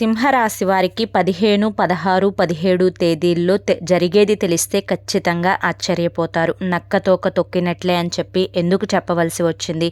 సింహరాశి వారికి పదిహేను పదహారు పదిహేడు తేదీల్లో జరిగేది తెలిస్తే ఖచ్చితంగా ఆశ్చర్యపోతారు. నక్కతోక తొక్కినట్లే అని చెప్పి ఎందుకు చెప్పవలసి వచ్చింది?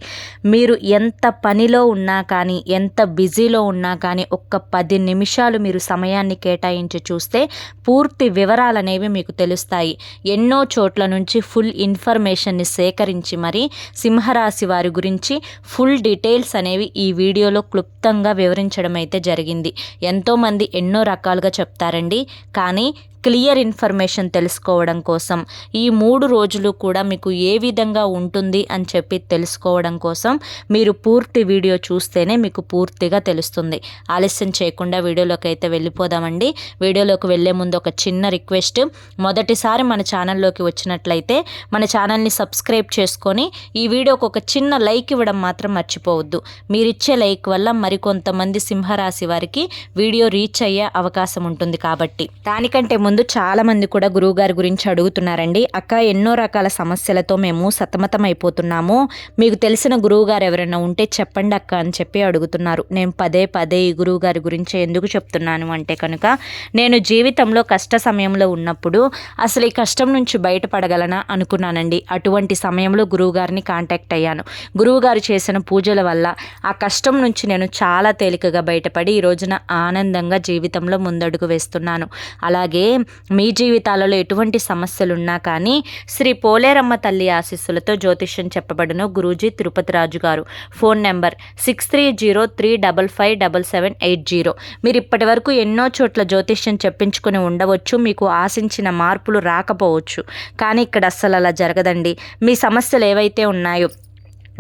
మీరు ఎంత పనిలో ఉన్నా కానీ ఎంత బిజీలో ఉన్నా కానీ ఒక్క పది నిమిషాలు మీరు సమయాన్ని కేటాయించి చూస్తే పూర్తి వివరాలనేవి మీకు తెలుస్తాయి. ఎన్నో చోట్ల నుంచి ఫుల్ ఇన్ఫర్మేషన్ని సేకరించి మరి సింహరాశి వారి గురించి ఫుల్ డీటెయిల్స్ అనేవి ఈ వీడియోలో క్లుప్తంగా వివరించడం అయితే జరిగింది. ఎంతోమంది ఎన్నో రకాలుగా చెప్తారండి. కానీ క్లియర్ ఇన్ఫర్మేషన్ తెలుసుకోవడం కోసం ఈ మూడు రోజులు కూడా మీకు ఏ విధంగా ఉంటుంది అని చెప్పి తెలుసుకోవడం కోసం మీరు పూర్తి వీడియో చూస్తేనే మీకు పూర్తిగా తెలుస్తుంది. ఆలస్యం చేయకుండా వీడియోలోకి అయితే వెళ్ళిపోదామండి. వీడియోలోకి వెళ్ళే ముందు ఒక చిన్న రిక్వెస్ట్. మొదటిసారి మన ఛానల్లోకి వచ్చినట్లయితే మన ఛానల్ని సబ్స్క్రైబ్ చేసుకొని ఈ వీడియోకి ఒక చిన్న లైక్ ఇవ్వడం మాత్రం మర్చిపోవద్దు. మీరిచ్చే లైక్ వల్ల మరికొంతమంది సింహరాశి వారికి వీడియో రీచ్ అయ్యే అవకాశం ఉంటుంది కాబట్టి. దానికంటే ముందు చాలామంది కూడా గురువుగారి గురించి అడుగుతున్నారండి. అక్క ఎన్నో రకాల సమస్యలతో మేము సతమతం అయిపోతున్నాము మీకు తెలిసిన గురువుగారు ఎవరైనా ఉంటే చెప్పండి అక్క అని చెప్పి అడుగుతున్నారు. నేను పదే పదే ఈ గురువుగారి గురించి ఎందుకు చెప్తున్నాను? అంటే కనుక నేను జీవితంలో కష్ట సమయంలో ఉన్నప్పుడు అసలు ఈ కష్టం నుంచి బయటపడగలనా? అనుకున్నానండి. అటువంటి సమయంలో గురువుగారిని కాంటాక్ట్ అయ్యాను. గురువుగారు చేసిన పూజల వల్ల ఆ కష్టం నుంచి నేను చాలా తేలికగా బయటపడి ఈ రోజున ఆనందంగా జీవితంలో ముందడుగు వేస్తున్నాను. అలాగే మీ జీవితాలలో ఎటువంటి సమస్యలున్నా కానీ శ్రీ పోలేరమ్మ తల్లి ఆశీస్సులతో జ్యోతిష్యం చెప్పబడిన Guruji Tirupati Raju garu. Phone number six three zero three double five double seven eight zero. మీరు ఇప్పటి వరకు ఎన్నో చోట్ల జ్యోతిష్యం చెప్పించుకుని ఉండవచ్చు మీకు ఆశించిన మార్పులు రాకపోవచ్చు. కానీ ఇక్కడ అస్సలు అలా జరగదండి. మీ సమస్యలు ఏవైతే ఉన్నాయో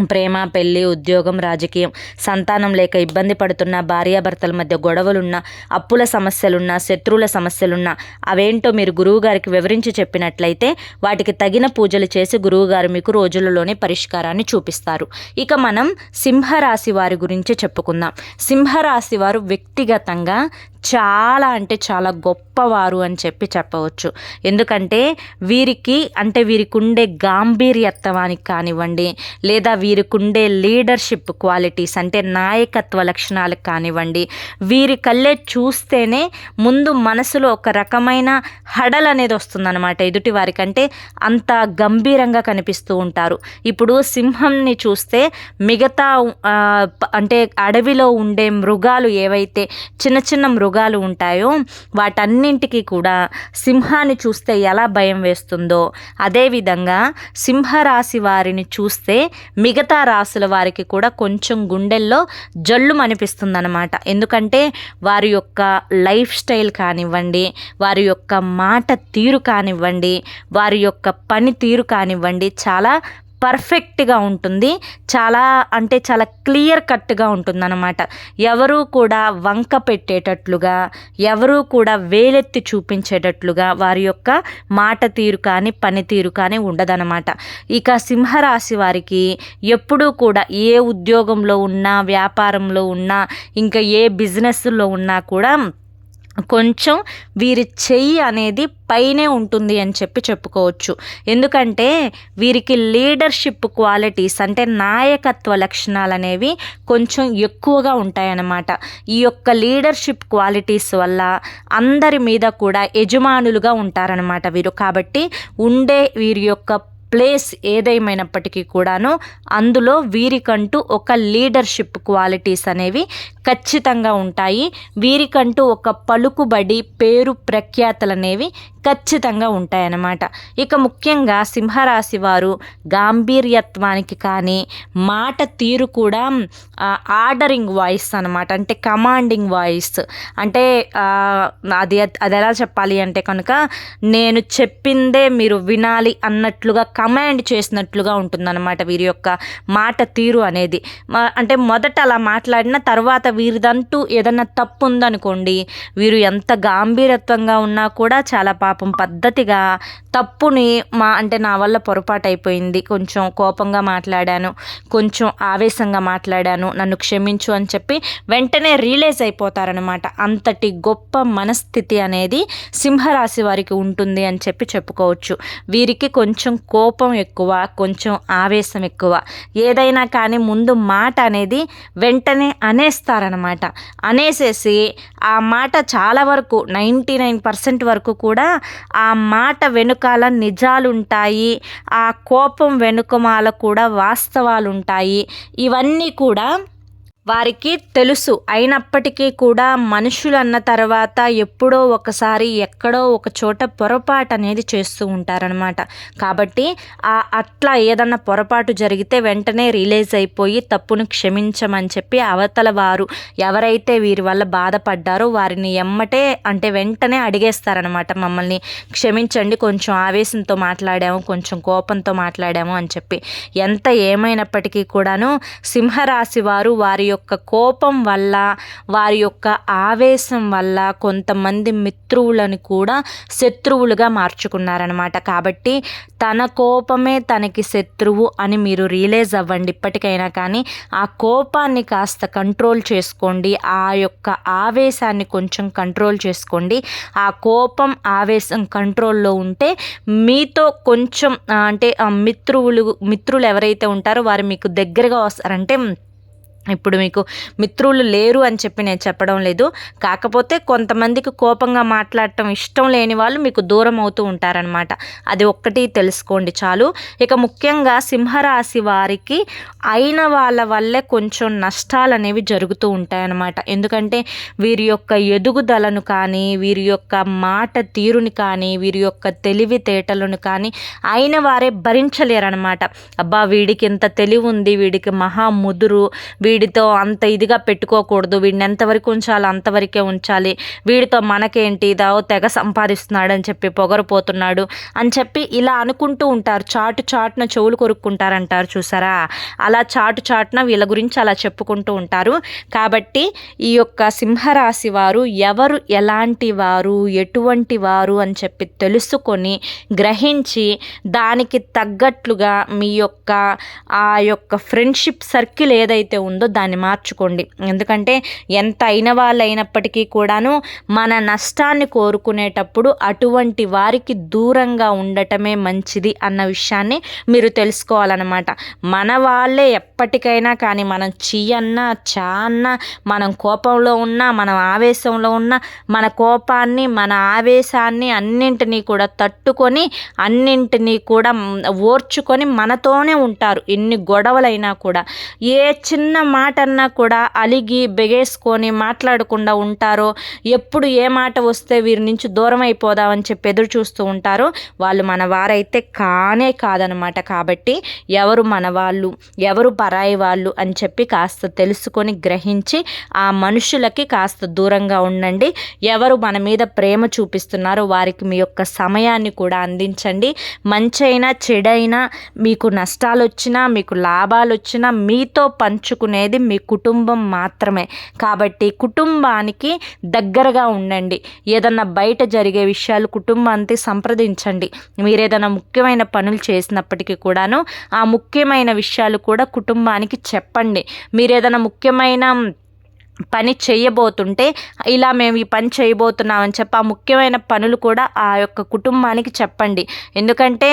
ప్రేమ పెళ్ళి ఉద్యోగం రాజకీయం సంతానం లేక ఇబ్బంది పడుతున్న భార్యాభర్తల మధ్య గొడవలున్న అప్పుల సమస్యలున్నా శత్రువుల సమస్యలున్నా అవేంటో మీరు గురువుగారికి వివరించి చెప్పినట్లయితే వాటికి తగిన పూజలు చేసి గురువుగారు మీకు రోజులలోనే పరిష్కారాన్ని చూపిస్తారు. ఇక మనం సింహరాశి వారి గురించి చెప్పుకుందాం. సింహరాశి వారు వ్యక్తిగతంగా చాలా అంటే చాలా గొప్పవారు అని చెప్పి చెప్పవచ్చు. ఎందుకంటే వీరికి అంటే వీరికి ఉండే గాంభీర్యత్వానికి కానివ్వండి లేదా వీరికి ఉండే లీడర్షిప్ క్వాలిటీస్ అంటే నాయకత్వ లక్షణాలకు కానివ్వండి వీరి కళ్ళే చూస్తేనే ముందు మనసులో ఒక రకమైన హడల్ అనేది వస్తుందన్నమాట. ఎదుటి వారికంటే అంత గంభీరంగా కనిపిస్తూ ఉంటారు. ఇప్పుడు సింహంని చూస్తే మిగతా అంటే అడవిలో ఉండే మృగాలు ఏవైతే చిన్న చిన్న మృగాలు మృగాలు ఉంటాయో వాటన్నింటికి కూడా సింహాన్ని చూస్తే ఎలా భయం వేస్తుందో అదేవిధంగా సింహరాశి వారిని చూస్తే మిగతా రాశుల వారికి కూడా కొంచెం గుండెల్లో జల్లు అనిపిస్తుందన్నమాట ఎందుకంటే వారి యొక్క లైఫ్ స్టైల్ కానివ్వండి వారి యొక్క మాట తీరు కానివ్వండి వారి యొక్క పని తీరు కానివ్వండి చాలా పర్ఫెక్ట్గా ఉంటుంది. చాలా అంటే చాలా క్లియర్ కట్గా ఉంటుందన్నమాట. ఎవరూ కూడా వంక పెట్టేటట్లుగా ఎవరూ కూడా వేలెత్తి చూపించేటట్లుగా వారి యొక్క మాట తీరు కానీ పనితీరు కానీ ఉండదన్నమాట. ఇక సింహరాశి వారికి ఎప్పుడూ కూడా ఏ ఉద్యోగంలో ఉన్నా వ్యాపారంలో ఉన్నా ఇంకా ఏ బిజినెస్లో ఉన్నా కూడా కొంచెం వీరి చెయ్యి అనేది పైనే ఉంటుంది అని చెప్పి చెప్పుకోవచ్చు. ఎందుకంటే వీరికి లీడర్షిప్ క్వాలిటీస్ అంటే నాయకత్వ లక్షణాలు అనేవి కొంచెం ఎక్కువగా ఉంటాయన్నమాట. ఈ యొక్క లీడర్షిప్ క్వాలిటీస్ వల్ల అందరి మీద కూడా యజమానులుగా ఉంటారనమాట వీరు. కాబట్టి ఉండే వీరి యొక్క ప్లేస్ ఏదేమైనప్పటికీ కూడాను అందులో వీరికంటూ ఒక లీడర్షిప్ క్వాలిటీస్ అనేవి ఖచ్చితంగా ఉంటాయి. వీరికంటూ ఒక పలుకుబడి పేరు ప్రఖ్యాతలు అనేవి ఖచ్చితంగా ఉంటాయన్నమాట. ఇక ముఖ్యంగా సింహరాశి వారు గాంభీర్యత్వానికి కానీ మాట తీరు కూడా ఆర్డరింగ్ వాయిస్ అనమాట అంటే కమాండింగ్ వాయిస్. అంటే అది అది ఎలా చెప్పాలి అంటే కనుక నేను చెప్పిందే మీరు వినాలి అన్నట్లుగా కమాండ్ చేసినట్లుగా ఉంటుందన్నమాట వీరి యొక్క మాట తీరు అనేది. అంటే మొదట అలా మాట్లాడిన తర్వాత వీరిదంటూ ఏదన్నా తప్పు ఉందనుకోండి వీరు ఎంత గాంభీరత్వంగా ఉన్నా కూడా చాలా పాప పాపం పద్ధతిగా తప్పుని మా అంటే నా వల్ల పొరపాటు అయిపోయింది కొంచెం కోపంగా మాట్లాడాను. కొంచెం ఆవేశంగా మాట్లాడాను. నన్ను క్షమించు అని చెప్పి వెంటనే రియలైజ్ అయిపోతారనమాట అంతటి గొప్ప మనస్థితి అనేది సింహరాశి వారికి ఉంటుంది అని చెప్పి చెప్పుకోవచ్చు. వీరికి కొంచెం కోపం ఎక్కువ కొంచెం ఆవేశం ఎక్కువ. ఏదైనా కానీ ముందు మాట అనేది వెంటనే అనేస్తారనమాట అనేసేసి ఆ మాట చాలా వరకు నైంటీ నైన్ పర్సెంట్ వరకు కూడా ఆ మాట వెనుక వెనుకాల నిజాలుంటాయి. ఆ కోపం వెనుకమాల కూడా వాస్తవాలుంటాయి. ఇవన్నీ కూడా వారికి తెలుసు. అయినప్పటికీ కూడా మనుషులు అన్న తర్వాత ఎప్పుడో ఒకసారి ఎక్కడో ఒక చోట పొరపాటు అనేది చేస్తూ ఉంటారనమాట కాబట్టి ఆ అట్లా ఏదన్నా పొరపాటు జరిగితే వెంటనే రిలీజ్ అయిపోయి తప్పును క్షమించమని చెప్పి అవతల వారు ఎవరైతే వీరి వల్ల బాధపడ్డారో వారిని ఎమ్మటే అంటే వెంటనే అడిగేస్తారనమాట మమ్మల్ని. క్షమించండి కొంచెం ఆవేశంతో మాట్లాడాము కొంచెం కోపంతో మాట్లాడాము అని చెప్పి. ఎంత ఏమైనప్పటికీ కూడాను సింహరాశి వారు వారి యొక్క యొక్క కోపం వల్ల వారి యొక్క ఆవేశం వల్ల కొంతమంది మిత్రువులను కూడా శత్రువులుగా మార్చుకున్నారనమాట కాబట్టి తన కోపమే తనకి శత్రువు అని మీరు రియలైజ్ అవ్వండి ఇప్పటికైనా కానీ. ఆ కోపాన్ని కాస్త కంట్రోల్ చేసుకోండి. ఆ యొక్క ఆవేశాన్ని కొంచెం కంట్రోల్ చేసుకోండి. ఆ కోపం ఆవేశం కంట్రోల్లో ఉంటే మీతో కొంచెం అంటే మిత్రువులు మిత్రులు ఎవరైతే ఉంటారో వారు మీకు దగ్గరగా వస్తారంటే ఇప్పుడు మీకు మిత్రులు లేరు అని చెప్పి నేను చెప్పడం లేదు. కాకపోతే కొంతమందికి కోపంగా మాట్లాడటం ఇష్టం లేని వాళ్ళు మీకు దూరం అవుతూ ఉంటారనమాట అది ఒక్కటి తెలుసుకోండి చాలు. ఇక ముఖ్యంగా సింహరాశి వారికి అయిన వాళ్ళ వల్లే కొంచెం నష్టాలు అనేవి జరుగుతూ ఉంటాయన్నమాట. ఎందుకంటే వీరి యొక్క ఎదుగుదలను కానీ వీరి యొక్క మాట తీరుని కానీ వీరి యొక్క తెలివితేటలను కానీ అయిన వారే భరించలేరనమాట అబ్బా వీడికి ఇంత తెలివి ఉంది వీడికి మహా ముదురు వీడి వీడితో అంత ఇదిగా పెట్టుకోకూడదు. వీడిని ఎంతవరకు ఉంచాలో అంతవరకే ఉంచాలి. వీడితో మనకేంటి? ఇదో తెగ సంపాదిస్తున్నాడు అని చెప్పి పొగరపోతున్నాడు అని చెప్పి ఇలా అనుకుంటూ ఉంటారు. చాటు చాటున చెవులు కొరుక్కుంటారంటారు చూసారా? అలా చాటు చాటున వీళ్ళ గురించి అలా చెప్పుకుంటూ ఉంటారు. కాబట్టి ఈ యొక్క సింహరాశి వారు ఎవరు ఎలాంటి వారు ఎటువంటి వారు అని చెప్పి తెలుసుకొని గ్రహించి దానికి తగ్గట్లుగా మీ యొక్క ఆ యొక్క ఫ్రెండ్షిప్ సర్కిల్ ఏదైతే ఉందో ఉందో దాన్ని మార్చుకోండి. ఎందుకంటే ఎంత అయిన వాళ్ళు అయినప్పటికీ కూడాను మన నష్టాన్ని కోరుకునేటప్పుడు అటువంటి వారికి దూరంగా ఉండటమే మంచిది అన్న విషయాన్ని మీరు తెలుసుకోవాలన్నమాట. మన వాళ్ళే ఎప్పటికైనా కానీ మనం చీయన్నా చాన్నా మనం కోపంలో ఉన్నా మనం ఆవేశంలో ఉన్నా మన కోపాన్ని మన ఆవేశాన్ని అన్నింటినీ కూడా తట్టుకొని అన్నింటినీ కూడా ఓర్చుకొని మనతోనే ఉంటారు. ఎన్ని గొడవలైనా కూడా. ఏ చిన్న మాట అన్నా కూడా అలిగి బెగేసుకొని మాట్లాడకుండా ఉంటారో ఎప్పుడు ఏ మాట వస్తే వీరి నుంచి దూరం అయిపోదామని చెప్పి ఎదురు చూస్తూ ఉంటారో వాళ్ళు మన వారైతే కానే కాదనమాట. కాబట్టి ఎవరు మన వాళ్ళు ఎవరు పరాయి వాళ్ళు అని చెప్పి కాస్త తెలుసుకొని గ్రహించి ఆ మనుషులకి కాస్త దూరంగా ఉండండి. ఎవరు మన మీద ప్రేమ చూపిస్తున్నారో వారికి మీ యొక్క సమయాన్ని కూడా అందించండి. మంచైనా చెడైనా మీకు నష్టాలు వచ్చినా మీకు లాభాలు వచ్చినా మీతో పంచుకునే అనేది మీ కుటుంబం మాత్రమే. కాబట్టి కుటుంబానికి దగ్గరగా ఉండండి. ఏదన్నా బయట జరిగే విషయాలు కుటుంబాన్ని సంప్రదించండి. మీరు ఏదైనా ముఖ్యమైన పనులు చేసినప్పటికీ కూడాను ఆ ముఖ్యమైన విషయాలు కూడా కుటుంబానికి చెప్పండి. మీరు ఏదైనా ముఖ్యమైన పని చేయబోతుంటే ఇలా మేము ఈ పని చేయబోతున్నామని చెప్పి ఆ ముఖ్యమైన పనులు కూడా ఆ యొక్క కుటుంబానికి చెప్పండి. ఎందుకంటే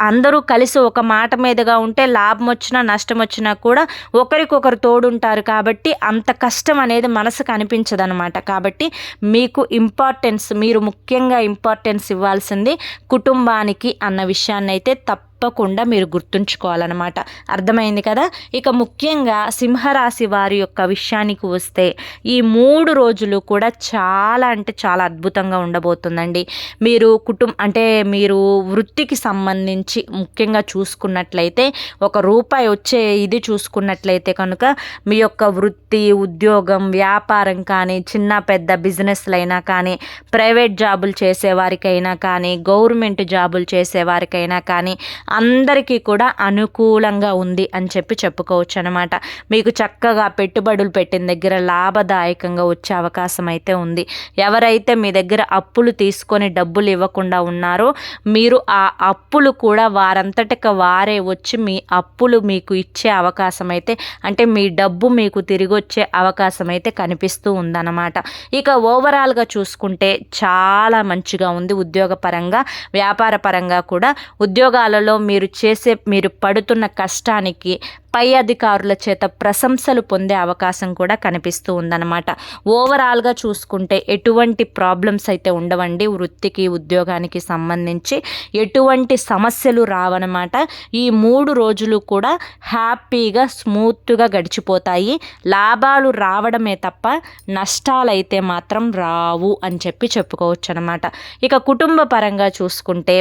అందరూ కలిసి ఒక మాట మీదుగా ఉంటే లాభం వచ్చినా నష్టం వచ్చినా కూడా ఒకరికొకరు తోడుంటారు కాబట్టి అంత కష్టం అనేది మనసుకు అనిపించదు అనమాట కాబట్టి మీకు ఇంపార్టెన్స్ మీరు ముఖ్యంగా ఇంపార్టెన్స్ ఇవ్వాల్సింది కుటుంబానికి అన్న విషయాన్ని అయితే తప్ప తప్పకుండా మీరు గుర్తుంచుకోవాలన్నమాట. అర్థమైంది కదా? ఇక ముఖ్యంగా సింహరాశి వారి యొక్క విషయానికి వస్తే ఈ మూడు రోజులు కూడా చాలా అంటే చాలా అద్భుతంగా ఉండబోతుందండి. మీరు కుటుంబ అంటే మీరు వృత్తికి సంబంధించి ముఖ్యంగా చూసుకున్నట్లయితే ఒక రూపాయి వచ్చే ఇది చూసుకున్నట్లయితే కనుక మీ యొక్క వృత్తి ఉద్యోగం వ్యాపారం కానీ చిన్న పెద్ద బిజినెస్లైనా కానీ ప్రైవేట్ జాబులు చేసేవారికైనా కానీ గవర్నమెంట్ జాబులు చేసేవారికైనా కానీ అందరికీ కూడా అనుకూలంగా ఉంది అని చెప్పి చెప్పుకోవచ్చు అనమాట మీకు చక్కగా పెట్టుబడులు పెట్టిన దగ్గర లాభదాయకంగా వచ్చే అవకాశం అయితే ఉంది. ఎవరైతే మీ దగ్గర అప్పులు తీసుకొని డబ్బులు ఇవ్వకుండా ఉన్నారో మీరు ఆ అప్పులు కూడా వారంతటిక వారే వచ్చి మీ అప్పులు మీకు ఇచ్చే అవకాశం అయితే అంటే మీ డబ్బు మీకు తిరిగి వచ్చే అవకాశం అయితే కనిపిస్తూ ఉందన్నమాట. ఇక ఓవరాల్గా చూసుకుంటే చాలా మంచిగా ఉంది. ఉద్యోగపరంగా వ్యాపార పరంగా కూడా ఉద్యోగాలలో మీరు చేసే మీరు పడుతున్న కష్టానికి పై అధికారుల చేత ప్రశంసలు పొందే అవకాశం కూడా కనిపిస్తూ ఉందన్నమాట. ఓవరాల్గా చూసుకుంటే ఎటువంటి ప్రాబ్లమ్స్ అయితే ఉండవండి. వృత్తికి ఉద్యోగానికి సంబంధించి ఎటువంటి సమస్యలు రావన్నమాట. ఈ మూడు రోజులు కూడా హ్యాపీగా స్మూత్గా గడిచిపోతాయి. లాభాలు రావడమే తప్ప నష్టాలు అయితే మాత్రం రావు అని చెప్పి చెప్పుకోవచ్చు అనమాట ఇక కుటుంబ పరంగా చూసుకుంటే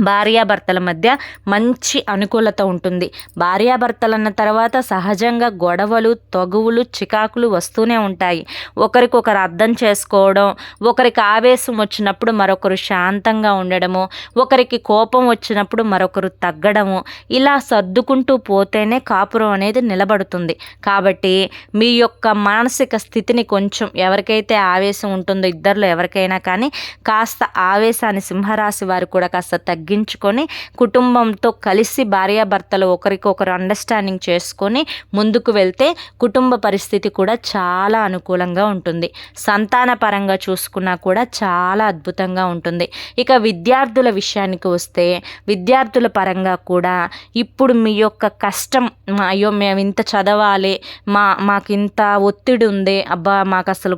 భార్యాభర్తల మధ్య మంచి అనుకూలత ఉంటుంది. భార్యాభర్తలు అన్న తర్వాత సహజంగా గొడవలు తగువులు చికాకులు వస్తూనే ఉంటాయి. ఒకరికొకరు అర్థం చేసుకోవడం ఒకరికి ఆవేశం వచ్చినప్పుడు మరొకరు శాంతంగా ఉండడము ఒకరికి కోపం వచ్చినప్పుడు మరొకరు తగ్గడము ఇలా సర్దుకుంటూ పోతేనే కాపురం అనేది నిలబడుతుంది. కాబట్టి మీ యొక్క మానసిక స్థితిని కొంచెం ఎవరికైతే ఆవేశం ఉంటుందో ఇద్దరిలో ఎవరికైనా కానీ కాస్త ఆవేశాన్ని సింహరాశి వారు కూడా కాస్త తగ్గి తగ్గించుకొని కుటుంబంతో కలిసి భార్యాభర్తలు ఒకరికొకరు అండర్స్టాండింగ్ చేసుకొని ముందుకు వెళ్తే కుటుంబ పరిస్థితి కూడా చాలా అనుకూలంగా ఉంటుంది. సంతాన పరంగా చూసుకున్నా కూడా చాలా అద్భుతంగా ఉంటుంది. ఇక విద్యార్థుల విషయానికి వస్తే విద్యార్థుల పరంగా కూడా ఇప్పుడు మీ యొక్క కష్టం అయ్యో మేము ఇంత చదవాలి మా మాకు ఇంత ఒత్తిడి ఉంది అబ్బా మాకు అసలు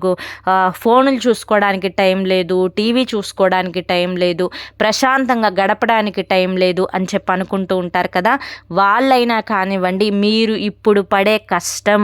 ఫోన్లు చూసుకోవడానికి టైం లేదు టీవీ చూసుకోవడానికి టైం లేదు ప్రశాంతంగా గడప గడపడానికి టైం లేదు అని చెప్పి అనుకుంటూ ఉంటారు కదా. వాళ్ళైనా కానివ్వండి మీరు ఇప్పుడు పడే కష్టం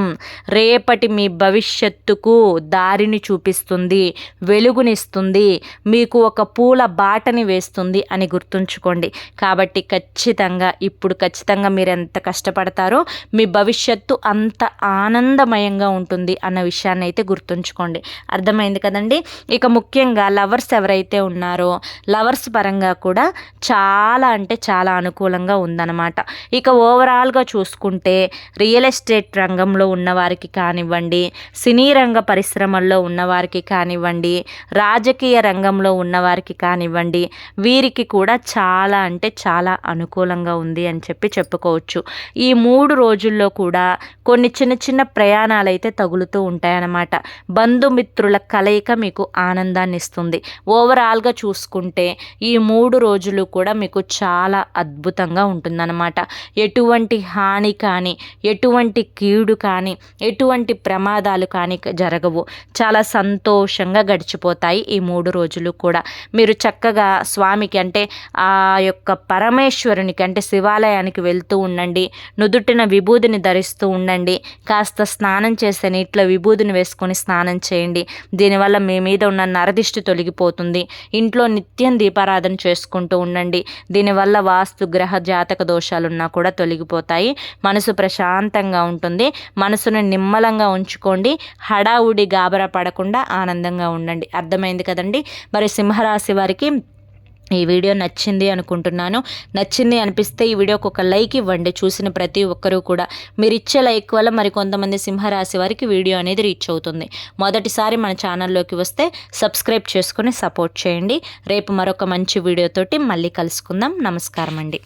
రేపటి మీ భవిష్యత్తుకు దారిని చూపిస్తుంది వెలుగునిస్తుంది మీకు ఒక పూల బాటని వేస్తుంది అని గుర్తుంచుకోండి. కాబట్టి ఖచ్చితంగా ఇప్పుడు ఖచ్చితంగా మీరు ఎంత కష్టపడతారో మీ భవిష్యత్తు అంత ఆనందమయంగా ఉంటుంది అన్న విషయాన్ని అయితే గుర్తుంచుకోండి. అర్థమైంది కదండి? ఇక ముఖ్యంగా లవర్స్ ఎవరైతే ఉన్నారో లవర్స్ పరంగా కూడా చాలా అంటే చాలా అనుకూలంగా ఉందన్నమాట. ఇక ఓవరాల్గా చూసుకుంటే రియల్ ఎస్టేట్ రంగంలో ఉన్నవారికి కానివ్వండి సినీ రంగ పరిశ్రమల్లో ఉన్నవారికి కానివ్వండి రాజకీయ రంగంలో ఉన్నవారికి కానివ్వండి వీరికి కూడా చాలా అంటే చాలా అనుకూలంగా ఉంది అని చెప్పి చెప్పుకోవచ్చు. ఈ మూడు రోజుల్లో కూడా కొన్ని చిన్న చిన్న ప్రయాణాలు అయితే తగులుతూ ఉంటాయన్నమాట. బంధుమిత్రుల కలయిక మీకు ఆనందాన్ని ఇస్తుంది ఓవరాల్గా చూసుకుంటే ఈ మూడు రోజులు కూడా మీకు చాలా అద్భుతంగా ఉంటుందన్నమాట. ఎటువంటి హాని కానీ ఎటువంటి కీడు కానీ ఎటువంటి ప్రమాదాలు కానీ జరగవు. చాలా సంతోషంగా గడిచిపోతాయి ఈ మూడు రోజులు కూడా. మీరు చక్కగా స్వామికి అంటే ఆ యొక్క పరమేశ్వరునికి అంటే శివాలయానికి వెళ్తూ ఉండండి. నుదుటిన విభూదిని ధరిస్తూ ఉండండి. కాస్త స్నానం చేసే నీటిలో విభూదిని వేసుకొని స్నానం చేయండి. దీనివల్ల మీ మీద ఉన్న నరదిష్టి తొలగిపోతుంది. ఇంట్లో నిత్యం దీపారాధన చేసుకుంటూ ఉండండి. దీనివల్ల వాస్తు గ్రహ జాతక దోషాలున్నా కూడా తొలగిపోతాయి. మనసు ప్రశాంతంగా ఉంటుంది. మనసును నిమ్మలంగా ఉంచుకోండి. హడావుడి గాబర పడకుండా ఆనందంగా ఉండండి. అర్థమైంది కదండి? మరి సింహరాశి వారికి ఈ వీడియో నచ్చింది అనుకుంటున్నాను. నచ్చింది అనిపిస్తే ఈ వీడియోకి ఒక లైక్ ఇవ్వండి. చూసిన ప్రతి ఒక్కరూ కూడా. మీరు ఇచ్చే లైక్ వల్ల మరి కొంతమంది సింహరాశి వారికి వీడియో అనేది రీచ్ అవుతుంది. మొదటిసారి మన ఛానల్లోకి వస్తే సబ్స్క్రైబ్ చేసుకొని సపోర్ట్ చేయండి. రేపు మరొక మంచి వీడియోతోటి మళ్ళీ కలుసుకుందాం. నమస్కారం అండి